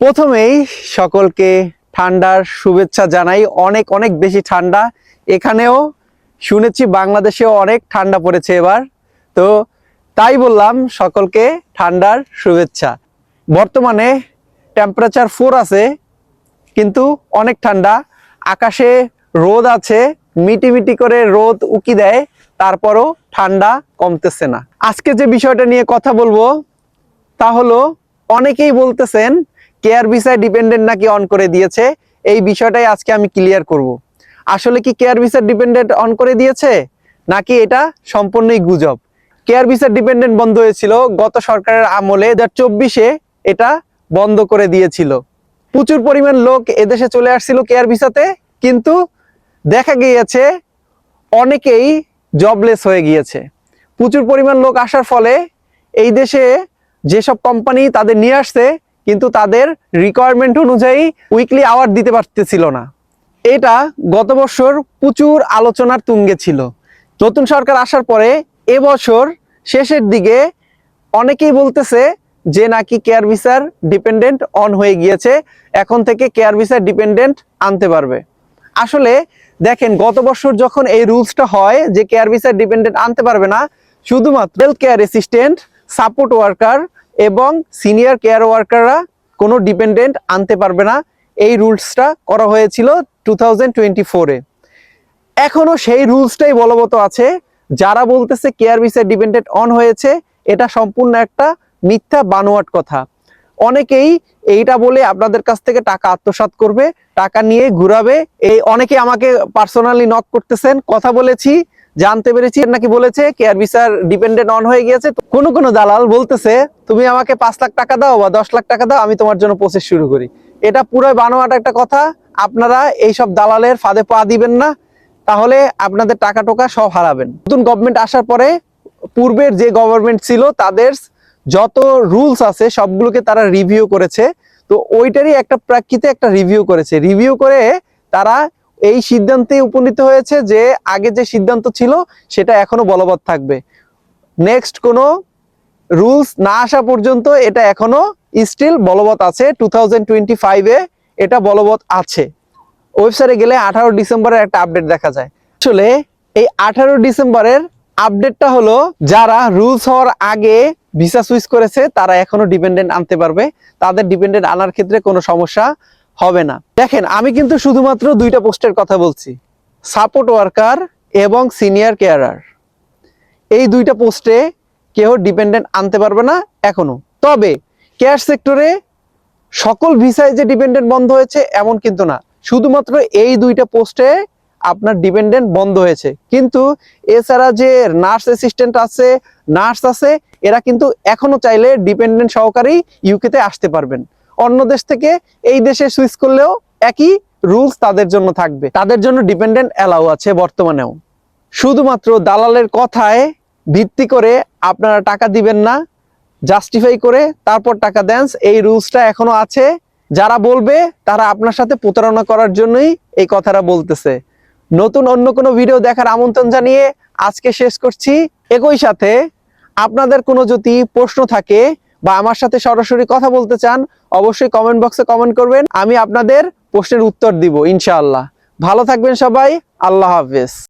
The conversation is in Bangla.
প্রথমেই সকলকে ঠান্ডার শুভেচ্ছা জানাই। অনেক অনেক বেশি ঠান্ডা। এখানেও শুনেছি বাংলাদেশেও অনেক ঠান্ডা পড়েছে এবার। তো তাই বললাম, সকলকে ঠান্ডার শুভেচ্ছা। বর্তমানে টেম্পারেচার ফোর আছে, কিন্তু অনেক ঠান্ডা। আকাশে রোদ আছে মিটি মিটি করে রোদ উকি দেয়, তারপরও ঠান্ডা কমতেছে না। আজকে যে বিষয়টা নিয়ে কথা বলব, তা হলো, অনেকেই বলতেছেন কেয়ার ভিসায় ডিপেন্ডেন্ট নাকি অন করে দিয়েছে, এই বিষয়টাই আজকে আমি ক্লিয়ার করব। আসলে কি কেয়ার ভিসা ডিপেন্ডেন্ট অন করে দিয়েছে, নাকি এটা সম্পূর্ণই গুজব? কেয়ার ভিসা ডিপেন্ডেন্ট বন্ধ হয়েছিল, গত সরকারের আমলে দু চব্বিশে এটা বন্ধ করে দিয়েছিল। প্রচুর পরিমাণ লোক এদেশে চলে আসছিল কেয়ার ভিসাতে কিন্তু দেখা গিয়েছে অনেকেই জবলেস হয়ে গিয়েছে। প্রচুর পরিমাণ লোক আসার ফলে এই দেশে যেসব কোম্পানি তাদের নিয়ে আসছে কিন্তু তাদের রিকোয়ারমেন্ট অনুযায়ী উইকলি আওয়ার দিতে পারতেছিল না। এটা গত বছর প্রচুর আলোচনার তুঙ্গে ছিল। নতুন সরকার আসার পরে এবছর শেষের দিকে অনেকেই বলতেছে যে নাকি কেয়ার ভিসার ডিপেন্ডেন্ট অন হয়ে গিয়েছে, এখন থেকে কেয়ার ভিসার ডিপেন্ডেন্ট আনতে পারবে। আসলে দেখেন, গত বছর যখন এই রুলসটা হয় যে কেয়ার ভিসার ডিপেন্ডেন্ট আনতে পারবে না, শুধুমাত্র health care assistant support worker এবং সিনিয়র কেয়ার ওয়ার্কাররা কোনো ডিপেন্ডেন্ট আনতে পারবে না। এই রুলসটা করা হয়েছিল টু থাউজেন্ড টোয়েন্টি ফোরে এখনও সেই রুলসটাই বলবৎ আছে। যারা বলতেছে কেয়ার ভিসা ডিপেন্ডেন্ট অন হয়েছে, এটা সম্পূর্ণ একটা মিথ্যা বানোয়াট কথা। অনেকেই এইটা বলে আপনাদের কাছ থেকে টাকা আত্মসাৎ করবে, টাকা নিয়ে ঘুরাবে। এই অনেকে আমাকে পার্সোনালি নক করতেছেন, কথা বলেছি। জানতে পেরেছি নাকি বলেছে কেয়ার ভিসার ডিপেন্ডেন্ট অন হয়ে গিয়েছে। কোনো কোনো দালাল বলতেছে, তুমি আমাকে পাঁচ লাখ টাকা দাও বা দশ লাখ টাকা দাও, আমি তোমার জন্য প্রসেস শুরু করি। এটা পুরো বানোয়াট একটা কথা। আপনারা এইসব দালালের ফাঁদে পা দিবেন না। তাহলে আপনাদের টাকা টোকা সব হারাবেন। নতুন গভর্নমেন্ট আসার পরে পূর্বের যে গভর্নমেন্ট ছিল, তাদের যত রুলস আছে, সবগুলোকে তারা রিভিউ করেছে। তো ওইটারই একটা প্রেক্ষিতে একটা রিভিউ করেছে। রিভিউ করে তারা এই সিদ্ধান্তে উপনীত হয়েছে যে আগে যে সিদ্ধান্ত ছিল সেটা এখনও বলবৎ থাকবে। নেক্সট কোনো রুলস না আসা পর্যন্ত এটা এখনও স্টিল বলবৎ আছে। টু থাউজেন্ড এটা বলবৎ আছে। ওয়েবসাইটে গেলে আঠারো ডিসেম্বরের একটা আপডেট দেখা যায়। আসলে এই আঠারো ডিসেম্বরের আপডেটটা হলো যারা রুলস হওয়ার আগে ভিসা সুইচ করেছে, তারা এখনও ডিপেন্ডেন্ট আনতে পারবে। তাদের ডিপেন্ডেন্ট আনার ক্ষেত্রে কোনো সমস্যা হবে না। দেখেন, আমি কিন্তু শুধুমাত্র দুইটা পোস্টের কথা বলছি। সাপোর্ট ওয়ার্কার এবং সিনিয়র কেয়ারার। এই দুইটা পোস্টে কেউ ডিপেন্ডেন্ট আনতে পারবে না এখনও। তবে কেয়ার সেক্টরে সকল ভিসায় যে ডিপেন্ডেন্ট বন্ধ হয়েছে, এমন কিন্তু না। শুধুমাত্র এই দুইটা পোস্টে আপনার ডিপেন্ডেন্ট বন্ধ হয়েছে। কিন্তু এছাড়া যে নার্স অ্যাসিস্ট্যান্ট আছে, নার্স আছে, এরা কিন্তু এখনও চাইলে ডিপেন্ডেন্ট সহকারেই ইউকেতে আসতে পারবেন। অন্য দেশ থেকে এই দেশে সুইচ করলেও একই রুলস তাদের জন্য থাকবে। তাদের জন্য ডিপেন্ডেন্ট অ্যালাউ আছে বর্তমানেও। শুধুমাত্র দালালের কথায় ভিত্তি করে আপনারা টাকা দিবেন না জাস্টিফাই করে তারপর টাকা দেন, এই রুলসটা এখনও আছে। যারা বলবে, তারা আপনার সাথে প্রতারণা করার জন্যই এই কথাটা বলতেছে। নতুন অন্য কোনো ভিডিও দেখার আমন্ত্রণ জানিয়ে আজকে শেষ করছি। একই সাথে আপনাদের কোনো যদি প্রশ্ন থাকে বা আমার সাথে সরাসরি কথা বলতে চান, অবশ্যই কমেন্ট বক্সে কমেন্ট করবেন। আমি আপনাদের প্রশ্নের উত্তর দিব, ইনশাআল্লাহ। ভালো থাকবেন সবাই, আল্লাহ হাফেজ।